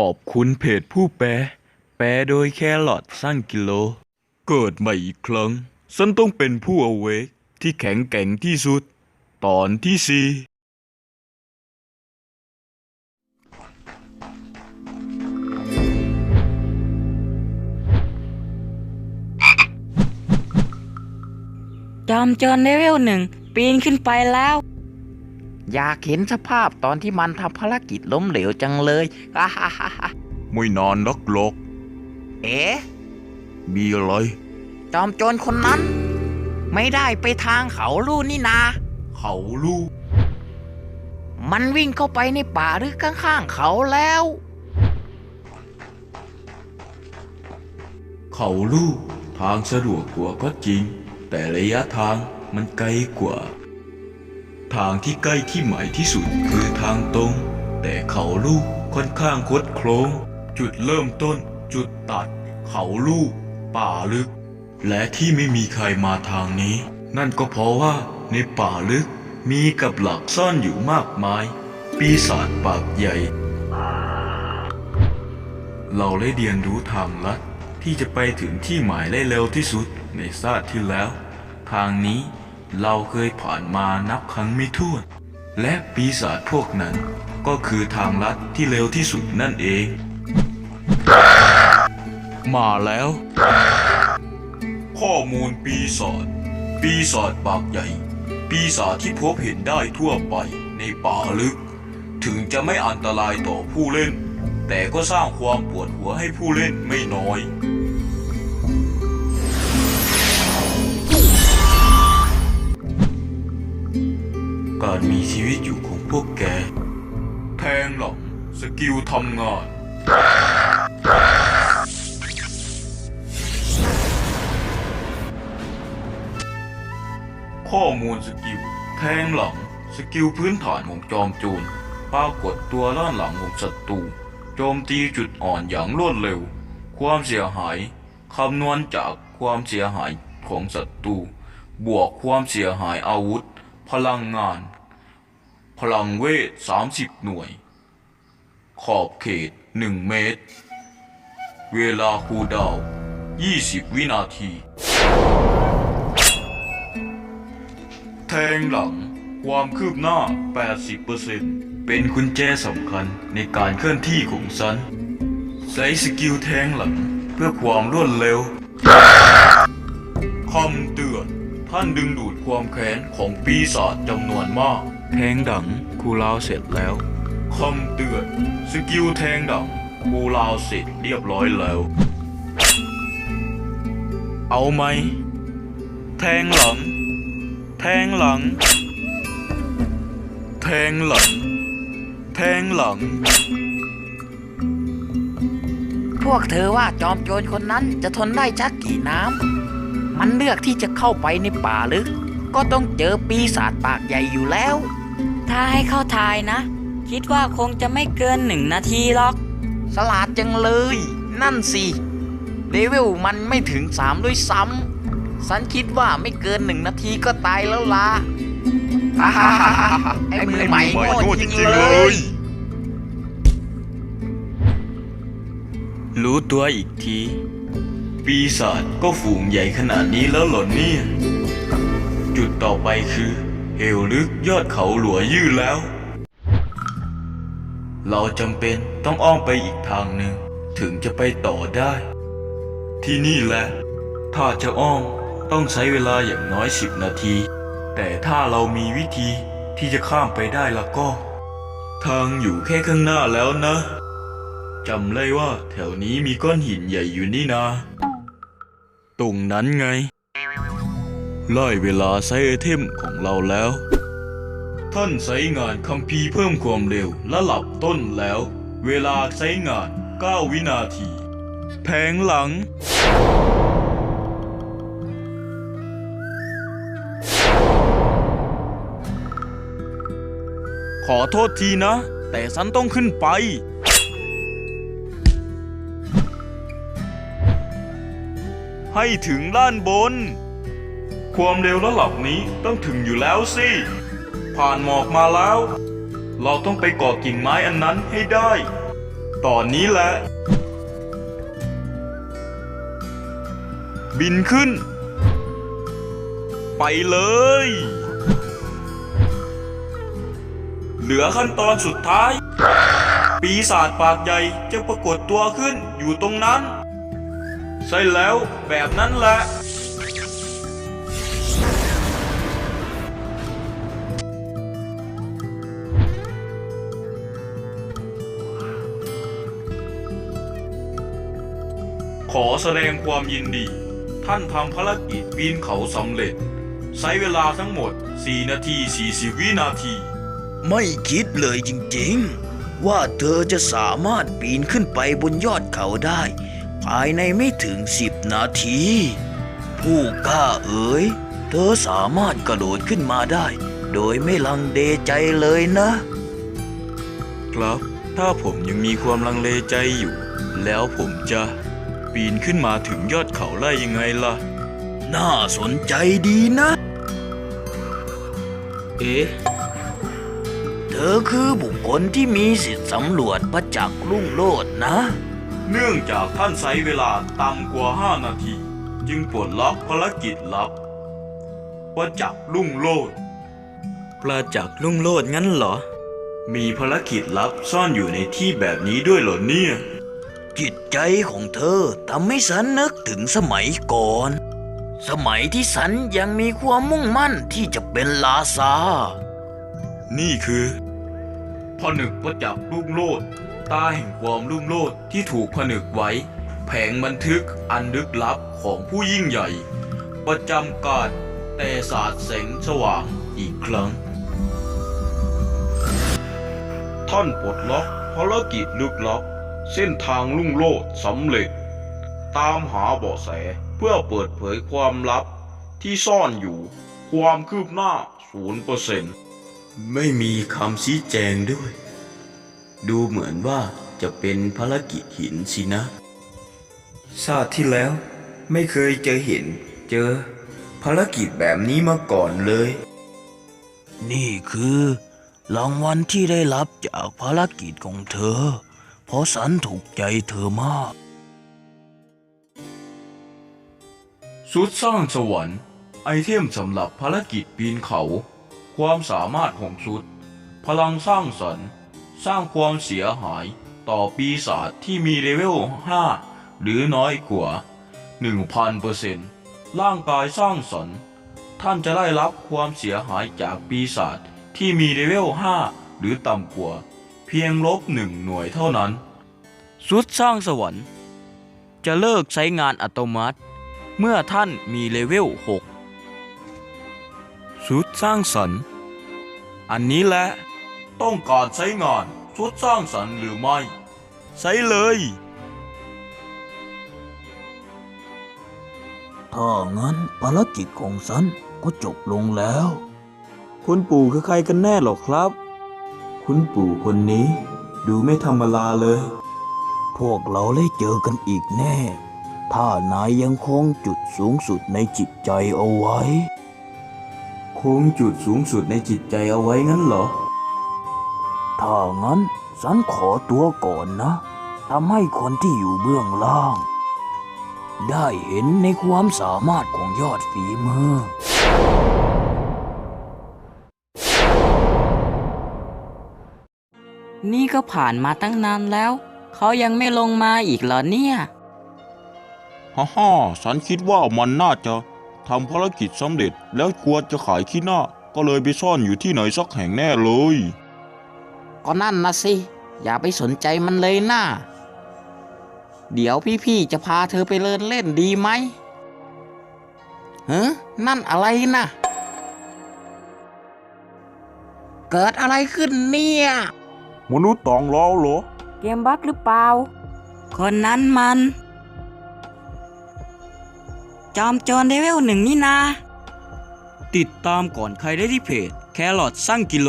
ขอบคุณเพจผู้แปลแปลโดยแครอทสร้างกิโล เกิดใหม่อีกครั้ง ฉันต้องเป็นผู้เอาเวกที่แข็งแกร่งที่สุด ตอนที่สี่จอมโจรเลเวลหนึ่งปีนขึ้นไปแล้ว อยากเห็นสภาพตอนที่มันทำภารกิจล้มเหลวจังเลยอ่าฮ่าฮ่าฮ่าไม่นานนักหรอก เอ๊ะ มีอะไร จอมโจรคนนั้น ไม่ได้ไปทางเขาลู่นี่นา เขาลูกมันวิ่งเข้าไปในป่าหรือข้างๆเขาแล้ว เขาลูกทางสะดวกกว่าก็จริง แต่ระยะทางมันไกลกว่า ทางที่ใกล้ที่หมายที่สุดคือทางตรง แต่เขาลูกค่อนข้างคดโคลงจุดเริ่มต้น จุดตัด เขาลูก ป่าลึก และที่ไม่มีใครมาทางนี้ นั่นก็เพราะว่าในป่าลึกมีกับหลักซ่อนอยู่มากมาย ปีศาจปากใหญ่ เราได้เรียนรู้ทางลัดที่จะไปถึงที่หมายได้เร็วที่สุดในชาติที่แล้ว ทางนี้ เราเคยผ่านมานับครั้งไม่ถ้วน และปีศาจพวกนั้นก็คือทางลัดที่เร็วที่สุดนั่นเอง มาแล้ว ข้อมูลปีศาจปีศาจปากใหญ่ ปีศาจที่พบเห็นได้ทั่วไปในป่าลึก ถึงจะไม่อันตรายต่อผู้เล่น แต่ก็สร้างความปวดหัวให้ผู้เล่นไม่น้อย การมีชีวิตอยู่ของพวกแก แทงหลังสกิลทำงาน ข้อมูลสกิล แทงหลัง สกิลพื้นฐานของจอมโจรปรากฏตัวด้านหลังของศัตรูโจมตีจุดอ่อนอย่างรวดเร็ว ความเสียหายคำนวณจากความเสียหายของศัตรูบวกความเสียหายอาวุธ พลังงาน ลังเวท 30 หน่วย ขอบเขต 1 เมตร เวลาคูลดาว 20 วินาที แทงหลัง ความคืบหน้า 80%เป็นกุญแจสำคัญในการเคลื่อนที่ของฉัน ใช้สกิลแทงหลังเพื่อความรวดเร็วคำเตือนท่านดึงดูดความแค้นของปีศาจจำนวนมาก แทงดังคูลาวเสร็จแล้วคำเตือนสกิลแทงดังคูลาวเสร็จเรียบร้อยแล้ว เอาไหม แทงหลัง แทงหลัง แทงหลัง แทงหลัง พวกเธอว่าจอมโจรคนนั้นจะทนได้จักกี่น้ำ มันเลือกที่จะเข้าไปในป่าลึก ก็ต้องเจอปีศาจปากใหญ่อยู่แล้ว ถ้าให้เข้าทายนะ คิดว่าคงจะไม่เกินหนึ่งนาทีหรอก สลาดจังเลย นั่นสิเลเวลมันไม่ถึงสามด้วยซ้ำฉันคิดว่าไม่เกินหนึ่งนาทีก็ตายแล้วล่ะฮ่าฮ่าฮ่าฮ่าไอ้มือใหม่โง่จริงเลย รู้ตัวอีกที ปีศาจก็ฝูงใหญ่ขนาดนี้แล้วเหรอเนี่ย จุดต่อไปคือเหวลึกยอดเขาหลัวยื่นแล้ว เราจำเป็นต้องอ้อมไปอีกทางหนึ่งถึงจะไปต่อได้ ที่นี่แหละ ถ้าจะอ้อมต้องใช้เวลาอย่างน้อยสิบนาที แต่ถ้าเรามีวิธีที่จะข้ามไปได้แล้วก็ ทางอยู่แค่ข้างหน้าแล้วนะจำเลยว่าแถวนี้มีก้อนหินใหญ่อยู่นี่นาตรงนั้นไง ไล่เวลาใช้ไอเทมของเราแล้ว ท่านใช้งานคัมภีร์เพิ่มความเร็วและหลับต้นแล้ว เวลาใช้งาน 9 วินาที แผงหลัง ขอโทษทีนะ แต่ฉันต้องขึ้นไปให้ถึงด้านบน ความเร็วระดับนี้ต้องถึงอยู่แล้วสิ ผ่านหมอกมาแล้ว เราต้องไปกาะกิ่งไม้อันนั้นให้ได้ ตอนนี้แหละ บินขึ้น ไปเลย เหลือขั้นตอนสุดท้าย ปีศาจปากใหญ่จะปรากฏตัวขึ้นอยู่ตรงนั้น ใช่แล้วแบบนั้นแหละ ขอแสดงความยินดี ท่านทำภารกิจปีนเขาสำเร็จ ใช้เวลาทั้งหมด 4 นาที 40 วินาที ไม่คิดเลยจริงๆ ว่าเธอจะสามารถปีนขึ้นไปบนยอดเขาได้ ภายในไม่ถึงสิบนาที ผู้กล้าเอ๋ย เธอสามารถกระโดดขึ้นมาได้ โดยไม่ลังเลใจเลยนะ ครับ ถ้าผมยังมีความลังเลใจอยู่ แล้วผมจะ ปีนขึ้นมาถึงยอดเขาได้ยังไงล่ะ น่าสนใจดีนะ เอ๊ะ เธอคือบุคคลที่มีสิทธิ์สำรวจประจักษ์ลุ่งโลดนะ เนื่องจากท่านใช้เวลาต่ำกว่า 5 นาที จึงปลดล็อกภารกิจลับประจักษ์ลุ่งโลดประจักษ์ลุ่งโลดงั้นเหรอ มีภารกิจลับซ่อนอยู่ในที่แบบนี้ด้วยเหรอเนี่ย จิตใจของเธอทำให้ฉันนึกถึงสมัยก่อน สมัยที่ฉันยังมีความมุ่งมั่นที่จะเป็นลาซา นี่คือผนึกประจักษ์ลุ่งโลดตาแห่งความลุ่งโลดที่ถูกผนึกไว้ แผงบันทึกอันลึกลับของผู้ยิ่งใหญ่ ประจำการแต่ศาสตร์แสงสว่างอีกครั้ง ท่านปลดล็อกภารกิจลึกลับ เส้นทางลุ่งโลดสำเร็จ ตามหาเบาะแสเพื่อเปิดเผยความลับที่ซ่อนอยู่ความคืบหน้า0%ไม่มีคำชี้แจงด้วย ดูเหมือนว่าจะเป็นภารกิจหินสินะ ชาติที่แล้วไม่เคยเจอเห็นเจอ ภารกิจแบบนี้มาก่อนเลย นี่คือรางวัลที่ได้รับจากภารกิจของเธอเพ ราะฉันถูกใจเธอมากชุดสร้างสวรรค์ ไอเทมสำหรับภารกิจปีนเขา ความสามารถของชุด พลังสร้างสรรค์ สร้างความเสียหายต่อปีศาจที่มีเลเวล 5 หรือน้อยกว่า 1,000%ร่างกายสร้างสรรค์ ท่านจะได้รับความเสียหายจากปีศาจที่มีเลเวล 5 หรือต่ำกว่า เพียงลบหนึ่งหน่วยเท่านั้นชุดสร้างสวรรค์ จะเลิกใช้งานอัตโนมัติ เมื่อท่านมีเลเวล6ชุดสร้างสรรค์ อันนี้แหละต้องการใช้งานชุดสร้างสรรค์หรือไม่ ใช้เลย ถ้างั้นภารกิจของฉันก็จบลงแล้ว คุณปู่คือใครกันแน่หรอครับ คุณปู่คนนี้ดูไม่ธรรมดาเลย พวกเราได้เจอกันอีกแน่ ถ้านายยังคงจุดสูงสุดในจิตใจเอาไว้ คงจุดสูงสุดในจิตใจเอาไว้งั้นเหรอ ถ้างั้นฉันขอตัวก่อนนะทำให้คนที่อยู่เบื้องล่าง ได้เห็นในความสามารถของยอดฝีมือ นี่ก็ผ่านมาตั้งนานแล้ว เขายังไม่ลงมาอีกเหรอเนี่ยฮ่าฮ่าฉันคิดว่ามันน่าจะทำภารกิจสำเร็จแล้วกลัวจะขายขี้หน้า ก็เลยไปซ่อนอยู่ที่ไหนสักแห่งแน่เลย ก็นั่นนะสิ อย่าไปสนใจมันเลยนะเดี๋ยวพี่ๆจะพาเธอไปเลินเล่นดีไหมเฮ้นั่นอะไรนะเกิดอะไรขึ้นเนี่ย มนุษย์ต่างดาวเหรอ เกมบั๊กหรือเปล่า คนนั้นมัน จอมโจรเลเวลหนึ่งนี่นา ติดตามก่อนใครได้ที่เพจแครอทสร้างกิโล